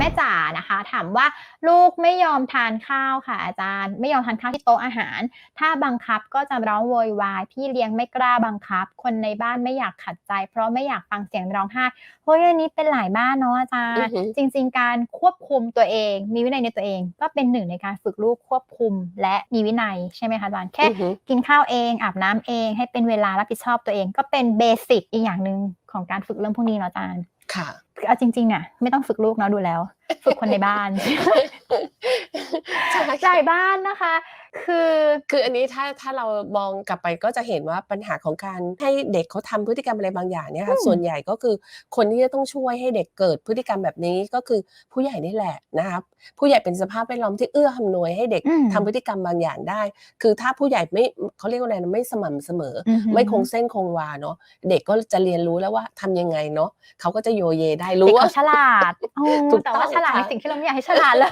แม่จ๋านะคะ ถามว่าลูกไม่ยอมทานข้าวค่ะ อาจารย์ไม่ยอมทานข้าวที่โต๊ะอาหาร ถ้าบังคับก็จะร้องโวยวายพี่เลี้ยงไม่กล้าบังคับ คนในบ้านไม่อยากขัดใจ เพราะไม่อยากฟังเสียงร้องไห้เฮ้ยอันนี้เป็นหลายบ้านเนาะอาจารอือย์ฮึจริง ๆ การควบคุมตัวเอง มีวินัยในตัวเอง ก็เป็นหนึ่งในการฝึกลูกควบคุม และมีวินัยใช่ไหมคะอาจารย์แค่อือฮึกินข้าวเองอาบน้ำเอง ให้เป็นเวลารับผิดชอบตัวเอง ก็เป็นเบสิกอีกอย่างหนึ่งของการฝึกเรื่องพวกนี้เนาะอาจารย์ค่ะคือ เอาจริงๆเนี่ยไม่ต้องฝึกลูกเนาะดูแล้ว ฝึกคนในบ้าน ใช่หลายบ้านนะคะ คือคืออันนี้ถ้าถ้าเรามองกลับไปก็จะเห็นว่าปัญหาของการให้เด็กเขาทำพฤติกรรมอะไรบางอย่างเนี่ยค่ะอืมส่วนใหญ่ก็คือคนที่จะต้องช่วยให้เด็กเกิดพฤติกรรมแบบนี้ก็คือผู้ใหญ่นี่แหละนะครับผู้ใหญ่เป็นสภาพแวดล้อมที่เอื้ออำนวยให้เด็กอืมทำพฤติกรรมบางอย่างได้ คือถ้าผู้ใหญ่ไม่เขาเรียกว่าอะไรนะไม่สม่ำเสมออือหือไม่คงเส้นคงวาเนาะเด็กก็จะเรียนรู้แล้วว่าทำยังไงเนาะเขาก็จะโยเยได้เด็รู้กว่าเขาฉลาดโอ้ถูกแต่ว่าต้องฉลาดในค่ะสิ่งที่เราไม่อยากให้ฉลาดเลย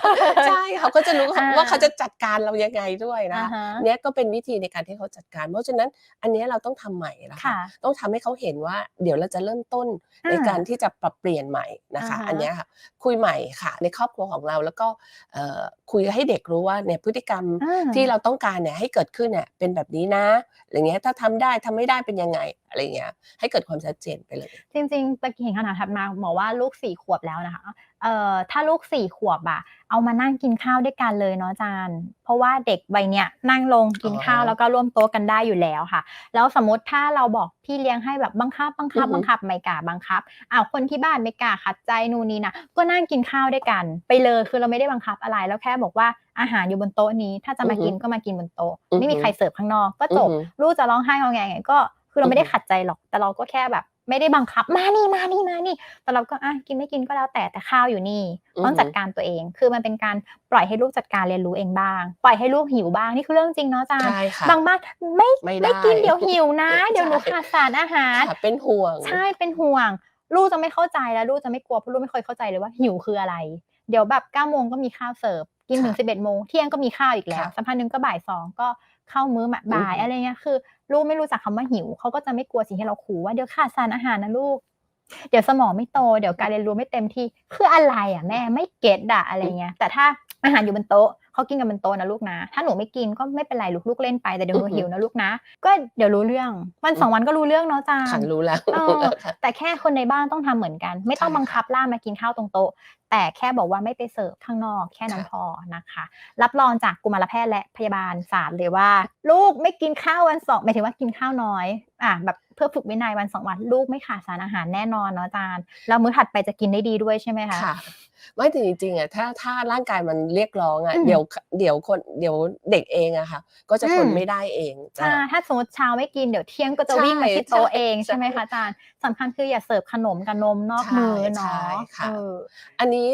ใช่เขาก็จะรู้อ่าว่าเขาจะจัดการเรายังไงด้วยนะอ่าคะฮะเนี้ยก็เป็นวิธีในการที่เขาจัดการ เพราะฉะนั้นอันเนี้ยเราต้องทำใหม่นะคะค่ะต้องทำให้เขาเห็นว่าเดี๋ยวเราจะเริ่มต้นในอ่าการที่จะปรับเปลี่ยนใหม่นะคะอ่าฮะอันเนี้ยค่ะคุยใหม่ค่ะ ในครอบครัวของเราแล้วก็เอ่อคุยให้เด็กรู้ว่าเนี่ยพฤติกรรมอ่าที่เราต้องการเนี่ยให้เกิดขึ้นเนี่ยเป็นแบบนี้นะอะไรเงี้ยถ้าทำได้ทำไม่ได้เป็นยังไงอะไรเงี้ยให้เกิดความชัดเจนไปเลย จริงๆตะกี้เห็นคำถามถัดมาบอกว่าลูกสี่ขวบแล้วนะคะเอ่อถ้าลูกสี่ขวบอะเอามานั่งกินข้าวด้วยกันเลยเนาะอาจารย์เพราะว่าเด็กวัยเนี้ยนั่งลงกินข้าวอ๋อแล้วก็ร่วมโต๊ะกันได้อยู่แล้วค่ะ แล้วสมมติถ้าเราบอกพี่เลี้ยงให้แบบบังคับบังคับอือฮึบังคับไม่กล้าบังคับอ้าวคนที่บ้านไม่กล้าขัดใจนู่นนี่นะก็นั่งกินข้าวด้วยกัน ไปเลยคือเราไม่ได้บังคับอะไร แล้วแค่บอกว่าอาหารอยู่บนโต๊ะนี้ ถ้าจะมากินก็มากินบนโต๊ะอือฮึไม่มีใครเสิร์ฟข้างนอกก็จบอือฮึลูกจะร้องไห้งอแงไงก็ คือเราไม่ได้อือฮึขัดใจหรอก แต่เราก็แค่แบบ ไม่ได้บังคับมานี่มานี่มานี่ แต่เราก็อะกินไม่กินก็แล้วแต่แต่ข้าวอยู่นี่อือฮึต้องจัดการตัวเอง คือมันเป็นการปล่อยให้ลูกจัดการเรียนรู้เองบ้าง ปล่อยให้ลูกหิวบ้างนี่คือเรื่องจริงเนาะอาจารย์ใช่ค่ะบางบ้านไม่ไม่ไม่กินได้เดี๋ยวหิวนะ เดี๋ยวหนูใช่ขาดสารอาหารค่ะเป็นห่วง ใช่เป็นห่วง ลูกจะไม่เข้าใจแล้วลูกจะไม่กลัวเพราะลูกไม่เคยเข้าใจเลยว่าหิวคืออะไร เดี๋ยวแบบ9ก้าโมงก็มีข้าวเสิร์ฟกินถึงค่ะสิบเอ็ดโมงเที่ยงก็มีข้าวอีกแล้วค่ะสักพักหนึ่งก็บ่ายสองก็ เข้ามื้อบ่ายอือฮึอะไรเงี้ยคือ ลูกไม่รู้จักคำว่าหิวเขาก็จะไม่กลัวสิ่งที่เราขู่ว่าเดี๋ยวขาดสารอาหารนะลูก เดี๋ยวสมองไม่โตเดี๋ยวการเรียนรู้ไม่เต็มที่คืออะไรอะแม่ไม่เก็ตอะอะไรเงี้ยแต่ถ้าอาหารอยู่บนโต๊ะ เขากินกันบนโต๊ะนะลูกนะ ถ้าหนูไม่กินก็ไม่เป็นไรลูกลูกเล่นไปแต่เดี๋ยวหนูอือฮึหิวนะลูกนะ ก็เดี๋ยวรู้เรื่องวันสองวันก็รู้เรื่องเนาะอาจารค่ะย์รู้แล้วเออค่ะแต่แค่คนในบ้านต้องทำเหมือนกัน ไม่ต้องใช่บังคับล่ามมากินข้าวตรงโต๊ะแต่แค่บอกว่าไม่ไปเสิร์ฟข้างนอกแค่นั้นค่ะพอนะคะ รับรองจากกุมารแพทย์และพยาบาลศาสตร์เลยว่า ลูกไม่กินข้าววันสองหมายถึงว่ากินข้าวน้อยอะแบบเพื่อฝึกวินัยวันสองวันลูกไม่ขาดสารอาหารแน่นอนเนาะอาจารย์แล้วมื้อถัดไปจะกินได้ดีด้วยใช่ไหมคะค่ะ ไม่แต่จริงๆอะถ้าถ้าร่างกายมันเรียกร้องอะอืมเดี๋ยวเดี๋ยวคนเดี๋ยวเด็กเองอะค่ะก็จะทนอืมไม่ได้เองใช่อ่าถ้าสมมติเช้าไม่กินเดี๋ยวเที่ยงก็จะใช่วิ่งมาที่โต๊ะใช่เองใช่ไหมใช่คะอาจารย์สำคัญคืออย่าเสิร์ฟขนมกับนมนอกใช่มือใช่เนาะค่ะเอออันนี้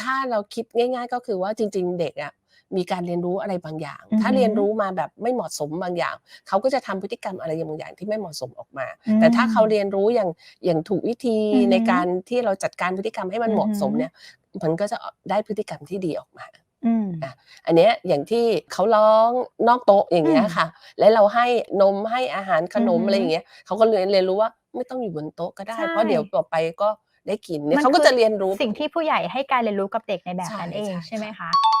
ถ้าเราคิดง่าย ๆ ก็คือว่าจริง ๆ เด็กอะมีการเรียนรู้อะไรบางอย่างอือฮึถ้าเรียนรู้มาแบบไม่เหมาะสมบางอย่าง เขาก็จะทำพฤติกรรมอะไรบางอย่างที่ไม่เหมาะสมออกมาอืมแต่ถ้าเขาเรียนรู้อย่างอย่างถูกวิธีอือฮึในการที่เราจัดการพฤติกรรมให้มันเหมาะสมอือฮึเนี่ย มันก็จะได้พฤติกรรมที่ดีออกมาอืมอะอันเนี้ยอย่างที่เขาร้องนอกโต๊ะอย่างเงี้ยอืมค่ะ แล้วเราให้นมให้อาหารขนมอือฮึอะไรอย่างเงี้ยเขาก็เรียนเรียนรู้ว่าไม่ต้องอยู่บนโต๊ะก็ได้ใช่เพราะเดี๋ยวต่อไปก็ได้กินเนี่ยมันเขาก็คือจะเรียนรู้สิ่งที่ผู้ใหญ่ให้การเรียนรู้กับเด็กในแบบใช่นั้นเองใช่ใช่ไหมค่ะคะ